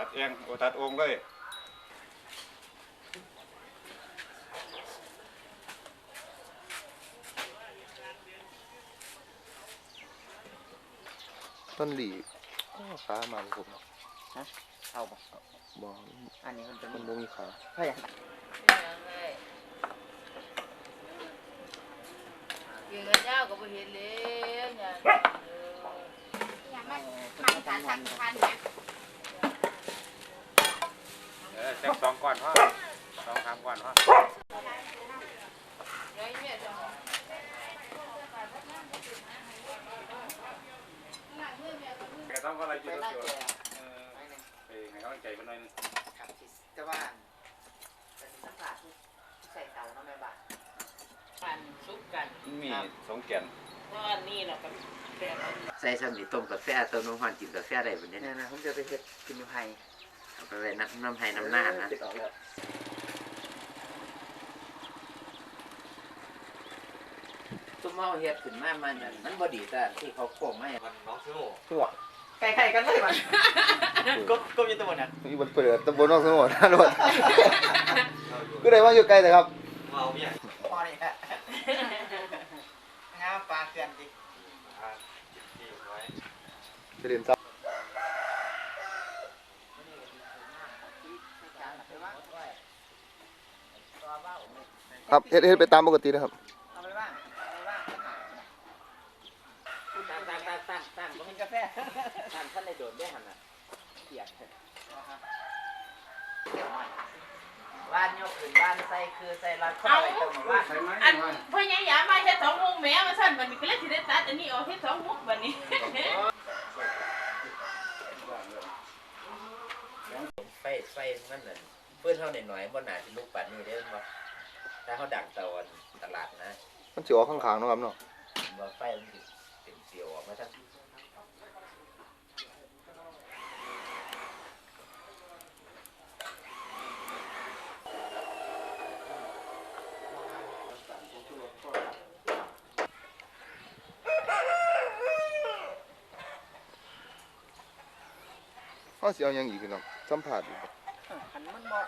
ตัดเองโอ้ตัดองค์เลยต้นหลีอ้อขามาบ่ผมเนาะเอาบ่บ่อันนี้มันจะมัมีนบ่มีขาเฮ้ยเก่งกับเจ้าก็บ่เห็นเลยเนี่ยอย่ามันมันสารสัมพันธ์นะ เออ จักสองก้อนพ่อสองสามก้อนพ่อไอ้เนี่ยจะก็ต้องอะไรกิไปนน่าตัวเออให้กำลังใจมันหน่อยนึงขับที่แต่ว่าแต่สัมผัสใส่เตาน้ำแม่บานกันซุกกันมีสองแก่นเพราะว่านี่เราก็แบบใส่สำนีต้มกาแฟต้มน้ำมันกินกาแฟได้แบบนี้เนี่ยนะผมจะไปเฮ็ดกินอยู่ไฮ เอาไปไว้น้ำน้ำไห้น้ำหน้านะ ติดออกแล้วตุ้มเมาเฮ็ดขึ้นมามันนั่นมันบ่ดีแต่ที่เขาโค้งมาให้มันตัวใกล้ๆกันเลยมันกบกบอยู่ตัวนั้นอีบันเปิดตำบลนอกสนุนนะรถก็ได้ว่าอยู่ไกลแต่ครับพอนี่ฮะงาปลาเตือนดิจะเรียนซับ ครับเฮ็ดเฮ็ดไปตามปกตินะครับตั้งตั้งตั้งตั้งตั้งกินกาแฟท่านท่านโดดได้หันอะเกียดบ้านยกขึ้นบ้านใส่คือใส่รัดเข้าไปตรงบ้านใช่ไหมอันพยายามมาเฮ็ดสองมุกแม่มาสั่นบัดนี้ก็เลยสิได้ตัดอันนี้ออกเฮ็ดสองมุกบัดนี้ไฟไฟนั่นน่ะ เพื่อนเท่าหน่อยๆบ่หนาที่ลูกปันนี่ได้บ่ถ้าเขาดังตะวันตลาดนะมันสิออกข้างๆเนาะครับเนาะบ่ไฟมันสิเป็นเสียวออกมาทั้งเฮาสิเอาหยังอีกพี่น้องสัมภาษณ์อีกบ่ หันมันบอก